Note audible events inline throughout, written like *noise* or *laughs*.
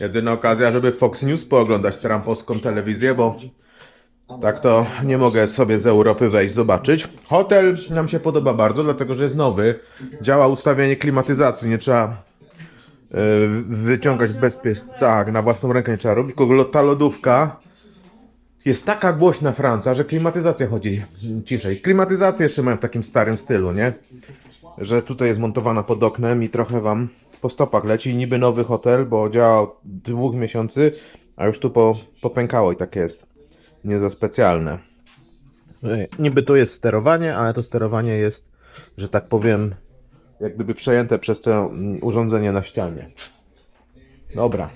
Jedyna okazja, żeby Fox News pooglądać terampowską telewizję, bo tak to nie mogę sobie z Europy wejść zobaczyć. Hotel nam się podoba bardzo, dlatego że jest nowy. Działa ustawienie klimatyzacji, nie trzeba e, wyciągać bezpiecznie. Tak, na własną rękę nie trzeba robić. Tylko ta lodówka jest taka głośna Franca, że klimatyzacja chodzi ciszej. Klimatyzację jeszcze mają w takim starym stylu, nie? Że tutaj jest montowana pod oknem i trochę wam po stopach leci. Niby nowy hotel, bo działa od dwóch miesięcy, a już tu po, popękało i tak jest. Nie za specjalne. Niby tu jest sterowanie, ale to sterowanie jest, że tak powiem, jak gdyby przejęte przez to urządzenie na ścianie. Dobra.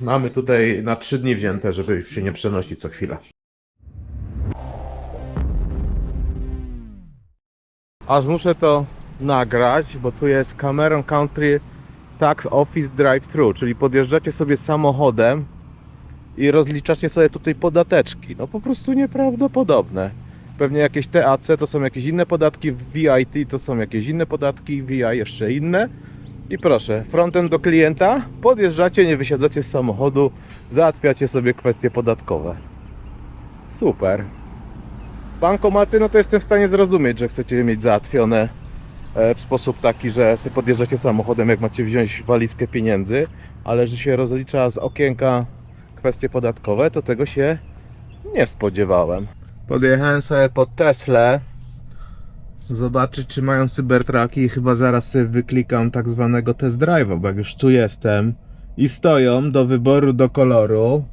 Mamy tutaj na trzy dni wzięte, żeby już się nie przenosić co chwila. Aż muszę to nagrać, bo tu jest Cameron Country Tax Office Drive-Thru, czyli podjeżdżacie sobie samochodem i rozliczacie sobie tutaj podateczki. No po prostu nieprawdopodobne. Pewnie jakieś TAC to są jakieś inne podatki, VIT to są jakieś inne podatki, VI jeszcze inne. I proszę, frontem do klienta, podjeżdżacie, nie wysiadacie z samochodu, załatwiacie sobie kwestie podatkowe. Super. Bankomaty, no to jestem w stanie zrozumieć, że chcecie mieć załatwione w sposób taki, że sobie podjeżdżacie samochodem, jak macie wziąć walizkę pieniędzy, ale że się rozlicza z okienka kwestie podatkowe, to tego się nie spodziewałem. Podjechałem sobie pod Teslę, zobaczyć czy mają cybertraki i chyba zaraz sobie wyklikam tak zwanego test drive'a, bo jak już tu jestem i stoją do wyboru do koloru,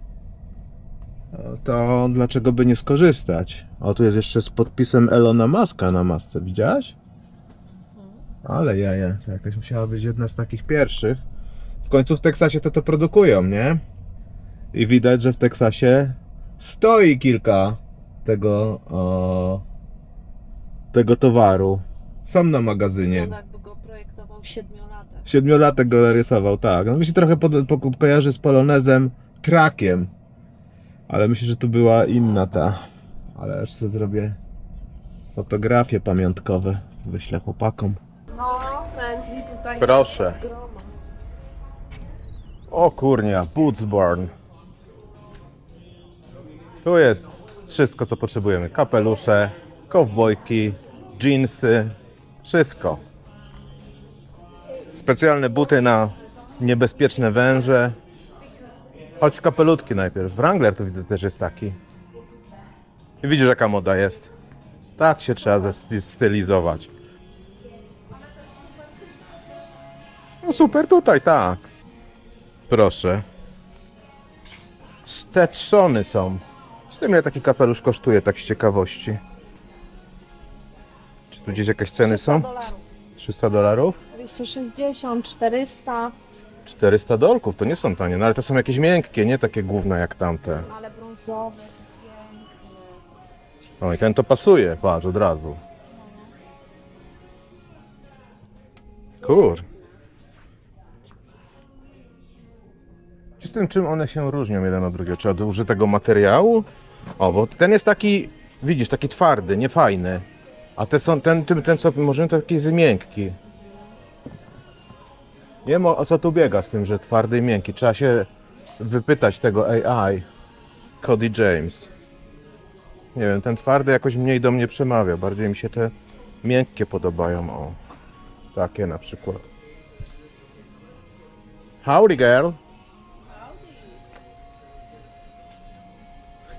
to dlaczego by nie skorzystać? O, tu jest jeszcze z podpisem Elona Muska na masce, widziałaś? Ale jaja, to jakaś musiała być jedna z takich pierwszych. W końcu w Teksasie to to produkują, nie? I widać, że w Teksasie stoi kilka tego o, tego towaru. Są na magazynie. Wygląda jakby go projektował siedmiolatek. Siedmiolatek go narysował, tak. No mi się trochę pod, po, kojarzy z polonezem trakiem. Ale myślę, że tu była inna ta. Ale aż sobie zrobię fotografie pamiątkowe. Wyślę chłopakom. No, Friendly tutaj Proszę. z groma. O kurnia, Bootsborn. Tu jest wszystko, co potrzebujemy. Kapelusze, kowbojki, jeansy, wszystko. Specjalne buty na niebezpieczne węże. Chodź kapelutki najpierw. Wrangler tu widzę też jest taki. I widzisz jaka moda jest. Tak się trzeba stylizować. No super tutaj, tak. Proszę. Stetsony są. Z tym ile taki kapelusz kosztuje, tak z ciekawości? Czy tu gdzieś jakieś ceny 300 są? dolarów. 300 dolarów? 260, 400, 400 dolków, to nie są tanie, no ale to są jakieś miękkie, nie takie główne jak tamte. ale brązowy, piękny. O i ten to pasuje, patrz, od razu. Kur. Z tym czym one się różnią jeden od drugiego? Czy od użytego materiału? O, bo ten jest taki, widzisz, taki twardy, niefajny. A te są, ten, ten, ten co może to taki jest miękki. Nie wiem o co tu biega z tym, że twardy i miękki. Trzeba się wypytać tego AI. Cody James. Nie wiem, ten twardy jakoś mniej do mnie przemawia. Bardziej mi się te miękkie podobają. O, takie na przykład. Howdy girl.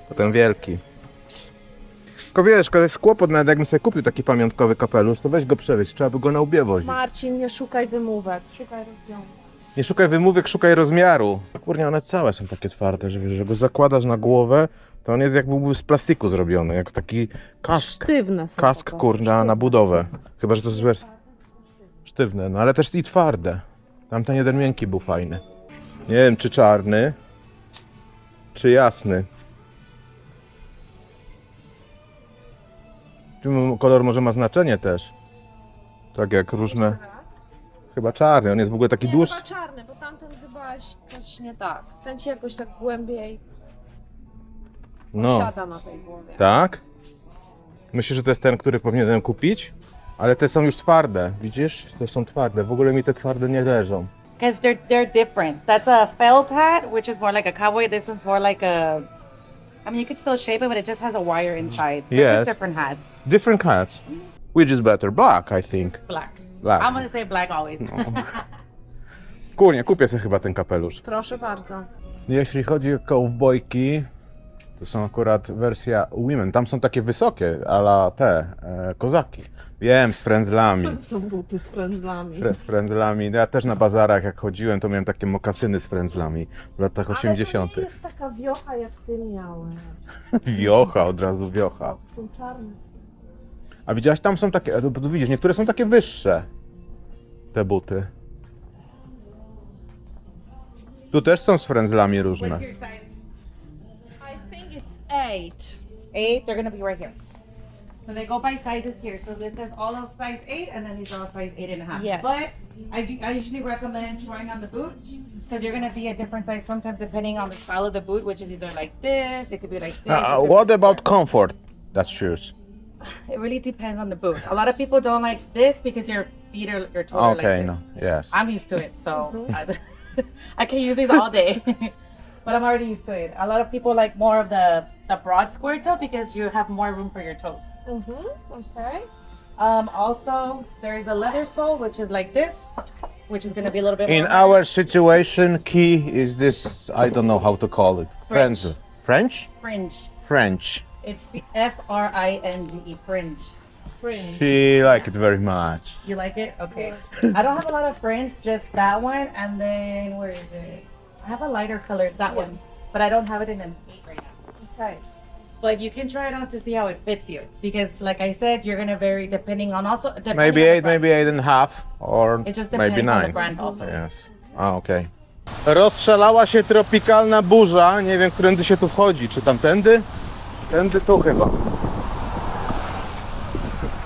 To ten wielki. Tylko wiesz, to jest kłopot, nawet jakbym sobie kupił taki pamiątkowy kapelusz, to weź go przewieźć, trzeba by go na łbie wozić. Marcin, nie szukaj wymówek, szukaj rozwiązań. Nie szukaj wymówek, szukaj rozmiaru. Kurnia, one całe są takie twarde, że wiesz, że go zakładasz na głowę, to on jest jak byłby z plastiku zrobiony, jak taki kask. Sztywne są Kask, po prostu, kurna, sztywne. na budowę. Chyba, że to jest sztywne, no ale też i twarde. Tamten jeden miękki był fajny. Nie wiem, czy czarny, czy jasny. Tym Kolor może ma znaczenie też. Tak jak różne. Jeszcze raz? Chyba czarny, on jest w ogóle taki Nie, dłuższy. chyba czarny, bo tamten chyba coś nie tak. Ten ci jakoś tak głębiej No, siada na tej głowie. tak? Myślę, że to jest ten, który powinienem kupić. Ale te są już twarde, widzisz? Te są twarde. W ogóle mi te twarde nie leżą. because they're they're different. That's a felt hat, which is more like a cowboy. This one's more like a. I mean, you could still shape it, but it just has a wire inside. They're Yes. just different hats. Different hats. Which is better? Black, I think. Black. Black. I'm gonna say black always. Kunie, kupię sobie chyba ten kapelusz. Proszę bardzo. Jeśli chodzi o cowboyki, to są akurat wersja women. Tam są takie wysokie, ala te, e, kozaki. Wiem, z frędzlami. *laughs* Są buty z frędzlami. Fre- Z frędzlami. Ja też na bazarach jak chodziłem, to miałem takie mokasyny z frędzlami w latach 80. Ale to nie jest taka wiocha, jak ty miałeś. *laughs* Wiocha, od razu wiocha. To są czarne z A widziałaś, tam są takie, tu, tu widzisz, niektóre są takie wyższe. Te buty. Tu też są z frędzlami różne. What's your size? I think it's eight. Eight. They're gonna be right here. So they go by sizes here. So this is all of size eight, and then these are all size eight and a half. Yes. But I do. I usually recommend trying on the boot because you're gonna be a different size sometimes depending on the style of the boot, which is either like this, it could be like this. Uh, what be about comfort? That's shoes. *laughs* It really depends on the boot. A lot of people don't like this because your feet are your toes are Okay, like no, this. yes. I'm used to it, so I, *laughs* I can use these all day. *laughs* but I'm already used to it. A lot of people like more of the the broad square toe because you have more room for your toes. Mhm, okej. Um, also, there is a leather sole which is like this, which is going to be a little bit In more our situation, key is this, I don't know how to call it. French. French? fringe. French. It's F R I N G E fringe. Fringe. She like it very much. You like it? Okay. I don't have a lot of fringe, just that one, and then where is it? I have a lighter color, that one, but I don't have it in an eight right now. Okay. But you can try it on to see how it fits you, because like I said, you're gonna vary depending on also depending Maybe on the eight, brand. maybe eight and a half, or It just maybe depends on the nine. brand also. Yes. Ah, a, okej. Rozstrzelała się tropikalna burza. Nie wiem, którędy się tu wchodzi. Czy tamtędy? Tędy tu chyba.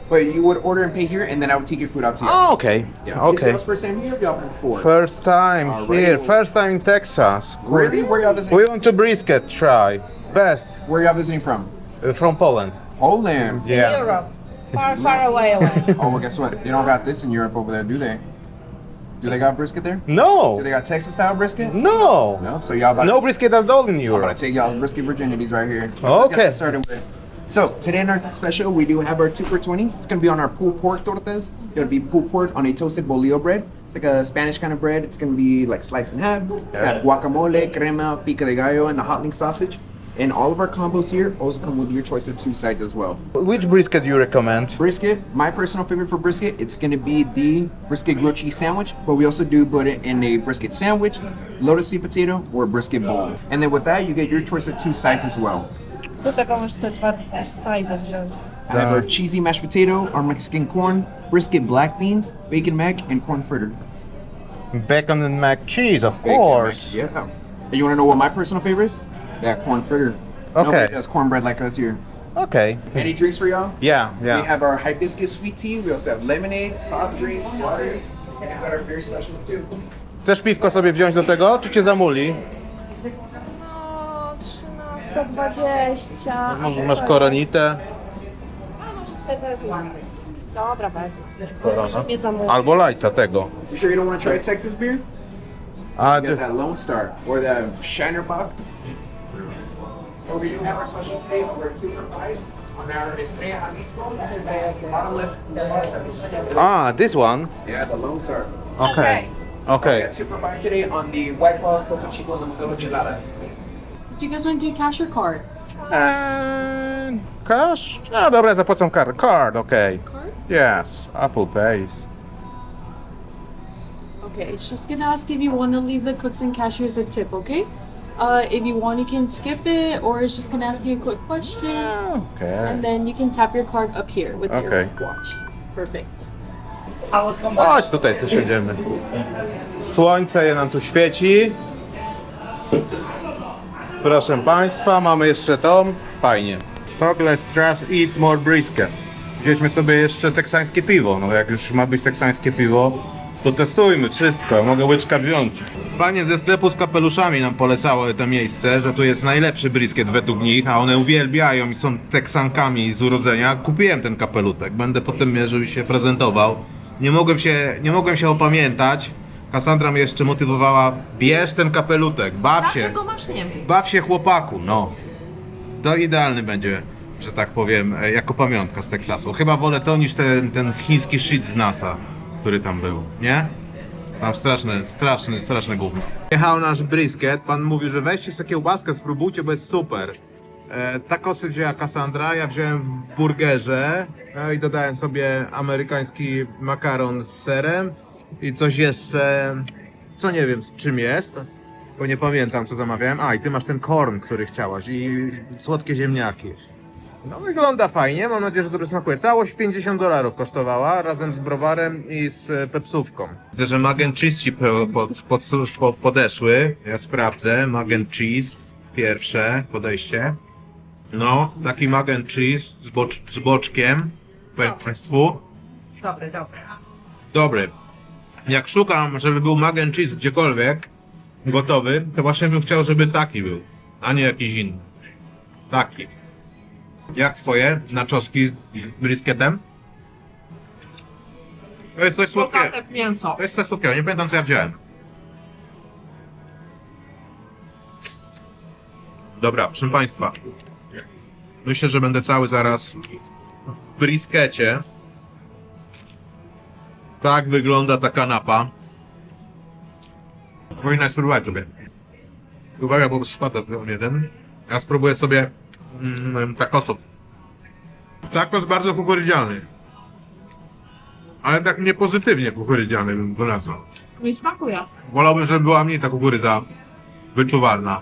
But you would order and pay here, and then I would take your food out to you. Ah, a, okej. Yeah. Okej. Is y'all's first time here? or Y'all been before? First time Alright. here, first time in Texas. Really? Where y'all visiting? We want to brisket try. Best. Where y'all visiting from? Uh, From Poland. Poland. Yeah. Europe. Far, far away away. *laughs* Oh well, guess what? They don't got this in Europe over there, do they? Do they got brisket there? No. Do they got Texas style brisket? No. No. So y'all about No brisket at all in Europe. I'm gonna take y'all's brisket virginities right here. Let's Okay. get that started with. So today in our special, we do have our two for twenty. It's gonna be on our pulled pork tortas. It'll be pulled pork on a toasted bolillo bread. It's like a Spanish kind of bread. It's gonna be like sliced in half. It's got guacamole, crema, pico de gallo, and the hot link sausage. And all of our combos here also come with your choice of two sides as well. Which brisket do you recommend? Brisket, my personal favorite for brisket, it's gonna be the brisket grilled cheese sandwich, but we also do put it in a brisket sandwich, lotus sweet potato, or a brisket bowl. And then with that, you get your choice of two sides as well. Do tego możesz sobie dwa sajdy wziąć. I have our cheesy mashed potato, our Mexican corn, brisket black beans, bacon mac, and corn fritter. Bacon and mac cheese, of Bacon course. mac, yeah. And you wanna know what my personal favorite is? That corn fritter. Okay. Nobody does cornbread like us here. Okay. Any drinks for y'all? Yeah, yeah. We have our hibiscus sweet tea. We also have lemonade, soft drinks, water, and we've got our beer specials too. Chcesz piwko sobie wziąć do tego, czy cię zamuli? No, 13.20. a Może to masz co? koronitę? A może sobie wezmę. Dobra, wezmę. Korona. Nie zamówię. Albo lajta tego. You sure you don't want to try a Texas beer? A, You ty, got that Lone Star or the Shiner Bock. Or we do have our special today over two for five on our Estrella Jalisco. Bottom left. a ah, this one? Yeah, the Lone Star. Okay. Okay. Okej. got two for five today on the White Claws, Topo Chico, and the Modelo Geladas. Do you guys want to do cash or card? Eee, cash? A dobra, zapłacą card. Card, okej. Card? Yes, Apple Pays. Okay, it's just gonna ask if you want to leave the cooks and cashiers a tip, okay? Uh, if you want, you can skip it, or it's just gonna ask you a quick question, and then you can tap your card up here with Okay. your watch. Perfect. Chodź tutaj sobie siedzimy. Słońce je nam tu świeci. Proszę Państwa, mamy jeszcze to. Fajnie. Less trash, eat more brisket. Wzięliśmy sobie jeszcze teksańskie piwo. No jak już ma być teksańskie piwo, to testujmy wszystko. Mogę łyczka wziąć. Panie ze sklepu z kapeluszami nam polecały to miejsce, że tu jest najlepszy brisket według nich, a one uwielbiają i są teksankami z urodzenia. Kupiłem ten kapelutek, będę potem mierzył i się prezentował. Nie mogłem się, nie mogłem się opamiętać, Kassandra mnie jeszcze motywowała, bierz ten kapelutek, baw się. Dlaczego masz nie mieć? Baw się chłopaku, no. To idealny będzie, że tak powiem, e, jako pamiątka z Teksasu. Chyba wolę to niż ten, ten chiński shit z NASA, który tam był, nie? Tam straszne, straszne, straszne gówno. Jechał nasz brisket, pan mówił, że weźcie sobie kiełbaskę, spróbujcie, bo jest super. E, takosy wzięła Cassandra, ja wziąłem w burgerze e, i dodałem sobie amerykański makaron z serem i coś jeszcze, co nie wiem czym jest, bo nie pamiętam co zamawiałem. A, i ty masz ten korn, który chciałaś i słodkie ziemniaki. No wygląda fajnie, mam nadzieję, że dobrze smakuje. Całość 50 dolarów kosztowała, razem z browarem i z e, pepsówką. Widzę, że mac and cheese ci po, pod, pod, po, podeszły. Ja sprawdzę. Mac and cheese. Pierwsze podejście. No, taki mac and cheese z, bocz, z boczkiem. Powiem Państwu. Dobry, dobry. Dobry. Jak szukam, żeby był mac and cheese gdziekolwiek gotowy, to właśnie bym chciał, żeby taki był, a nie jakiś inny. Taki. Jak twoje naczoski z briskietem? To jest coś słodkiego. Mięso. To jest coś słodkiego, nie pamiętam co ja wziąłem. Dobra, proszę Państwa. Myślę, że będę cały zaraz w briskecie. Tak wygląda ta kanapa. Powinna spróbować sobie. Uwaga, bo spada jeden. Ja spróbuję sobie mm, takosów. Takos bardzo kukurydziany. Ale tak nie pozytywnie kukurydziany bym go nazwał. Mi smakuje. Wolałbym, żeby była mniej ta kukurydza wyczuwalna.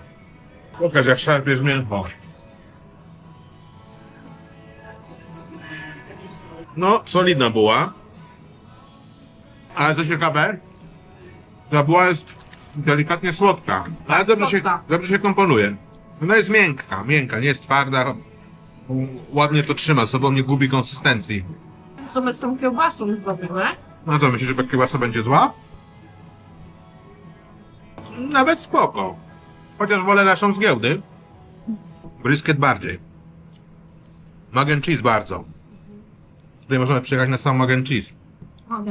Pokaż jak szarpiesz mięcho. No, solidna była. Ale co ciekawe, ta była jest delikatnie słodka. Ale dobrze się, Słodka. dobrze się komponuje. Ona jest miękka, miękka, nie jest twarda. Ładnie to trzyma, sobą nie gubi konsystencji. Co my z tą kiełbasą zrobimy? No co, myślisz, że kiełbasa będzie zła? Nawet spoko. Chociaż wolę naszą z giełdy. Brisket bardziej. Mac and cheese bardzo. Tutaj możemy przyjechać na sam mac and cheese.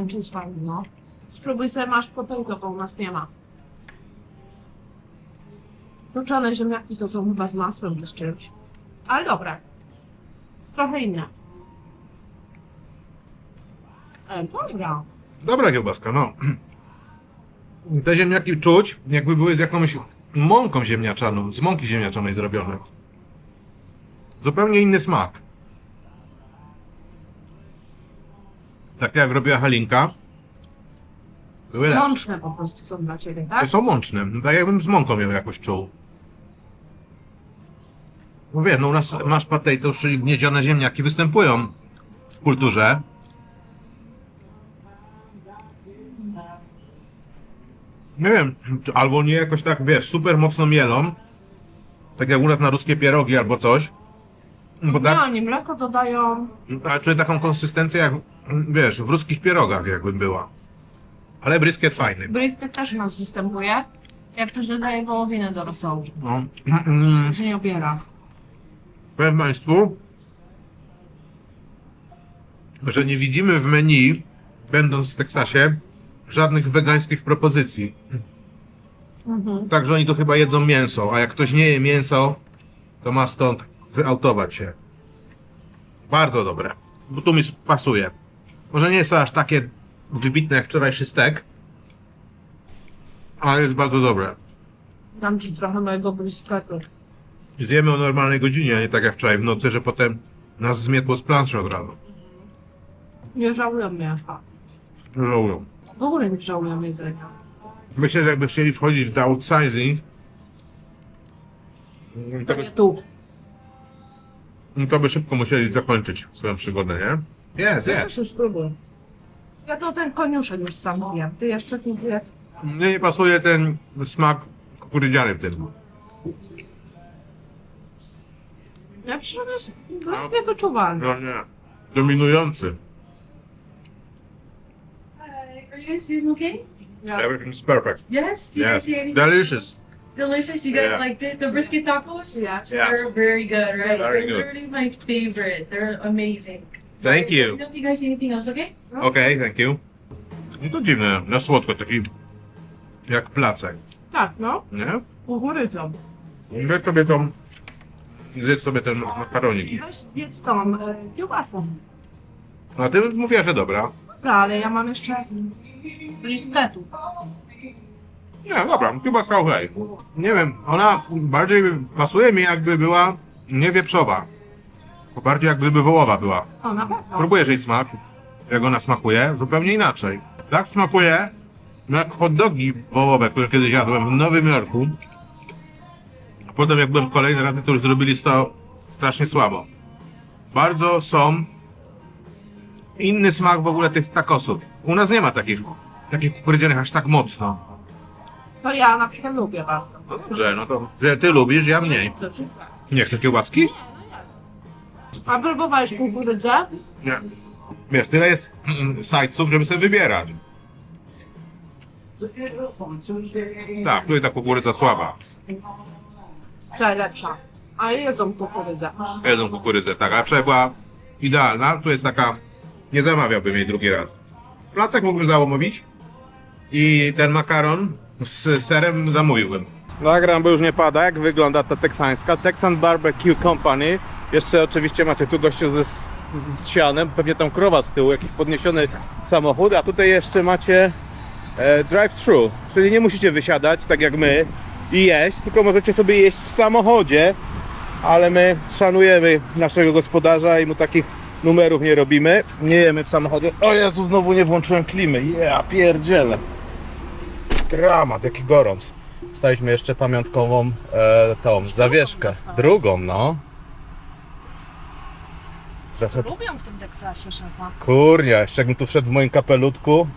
Czy jest fajny, no. Spróbuj sobie, masz potełkę, bo u nas nie ma. Pieczone ziemniaki to są chyba z masłem czy z czymś. Ale dobre. Trochę inne. E, dobra. Dobra kiełbaska, no. *clears throat* Te ziemniaki czuć, jakby były z jakąś mąką ziemniaczaną, z mąki ziemniaczanej zrobione. Zupełnie inny smak. Tak jak robiła Halinka. Były lepsze. Łączne po prostu są dla ciebie, To tak? są łączne. No Tak jakbym z mąką ją jakoś czuł. No wiesz, no u nas masz potatoes, czyli gniedzione ziemniaki występują w kulturze. Nie wiem, czy albo nie jakoś tak, wiesz, super mocno mielą. Tak jak u nas na ruskie pierogi albo coś. Bo Nie, tak, oni mleko dodają. ale czuję taką konsystencję jak, wiesz, w ruskich pierogach jakby była. Ale brisket fajny. Brisket też nas występuje. Jak ktoś dodaje wołowinę do rosołu. No. Że nie obiera. Powiem Państwu, że nie widzimy w menu, będąc w Teksasie, żadnych wegańskich propozycji. Mhm. Także oni to chyba jedzą mięso, a jak ktoś nie je mięso, to ma stąd wyautować się. Bardzo dobre, bo tu mi pasuje. Może nie jest to aż takie wybitne jak wczorajszy stek, ale jest bardzo dobre. Dam ci trochę mojego brisketu. Zjemy o normalnej godzinie, a nie tak jak wczoraj w nocy, że potem nas zmietło z planszy od razu. Nie żałuję mięcha. Żałują. W ogóle nie żałuję jedzenia. Myślę, że jakby chcieli wchodzić w downsizing, to To by, nie tu. to by szybko musieli zakończyć swoją przygodę, nie? Jest, jest. też już spróbuję. Ja to ten koniuszek już sam zjem. Ty jeszcze tu zjedz. Mnie nie pasuje ten smak kukurydziany w tym. Ja przynajmniej jest lepiej wyczuwalny. No nie. Dominujący. Hi, are you guys doing okay? Everything's perfect. Yes. Do you Yes. guys see anything? Delicious. Delicious. You guys Yeah. liked it. The brisket tacos. Yeah. Yeah. They're very good, right? Very They're good. literally my favorite. They're amazing. Thank you. See anything else, okay? Okay, thank you. No to dziwne, na słodko, taki jak placek, Tak, no. nie? Kukurydzą. Weź sobie tą, zjedz sobie ten makaronik. Weź zjedz tą e, kiełbasę. A ty mówiłaś, że dobra. Dobra, ale ja mam jeszcze brisketu. Nie, dobra, kiełbaska okej. Nie wiem, ona bardziej pasuje mi jakby była nie Bardziej jakby wołowa była. O, na pewno. Próbujesz jej smak, jak ona smakuje, zupełnie inaczej. Tak smakuje jak hot dogi wołowe, które kiedyś jadłem w Nowym Jorku. A potem jak byłem kolejny raz, to już zrobili to strasznie słabo. Bardzo są inny smak w ogóle tych takosów. U nas nie ma takich, takich kukurydzianych aż tak mocno. To ja na przykład lubię bardzo. No dobrze, no to ty, ty lubisz, ja mniej. Nie chcę kiełbaski? A próbowałeś kukurydzę? Nie. Wiesz, tyle jest mm, sajców, żeby sobie wybierać. Tak, tutaj ta kukurydza słaba. Przelepsza. A jedzą kukurydzę. Jedzą kukurydzę, tak, a wczoraj była idealna, tu jest taka, nie zamawiałbym jej drugi raz. Placek mógłbym załomowić i ten makaron z serem zamówiłbym. Nagram, bo już nie pada, jak wygląda ta teksańska. Texan Barbecue Company. Jeszcze oczywiście macie tu gościu ze z, z sianem, pewnie tam krowa z tyłu, jakiś podniesiony samochód, a tutaj jeszcze macie e, drive-thru, czyli nie musicie wysiadać, tak jak my, i jeść, tylko możecie sobie jeść w samochodzie, ale my szanujemy naszego gospodarza i mu takich numerów nie robimy. Nie jemy w samochodzie. O Jezu, znowu nie włączyłem klimy. Ja pierdzielę. Dramat, jaki gorąc. Staliśmy jeszcze pamiątkową e, tą zawieszkę. Drugą, no. Zawsze Lubią w tym Teksasie szefa. Kurnia, jeszcze jakbym tu wszedł w moim kapelutku,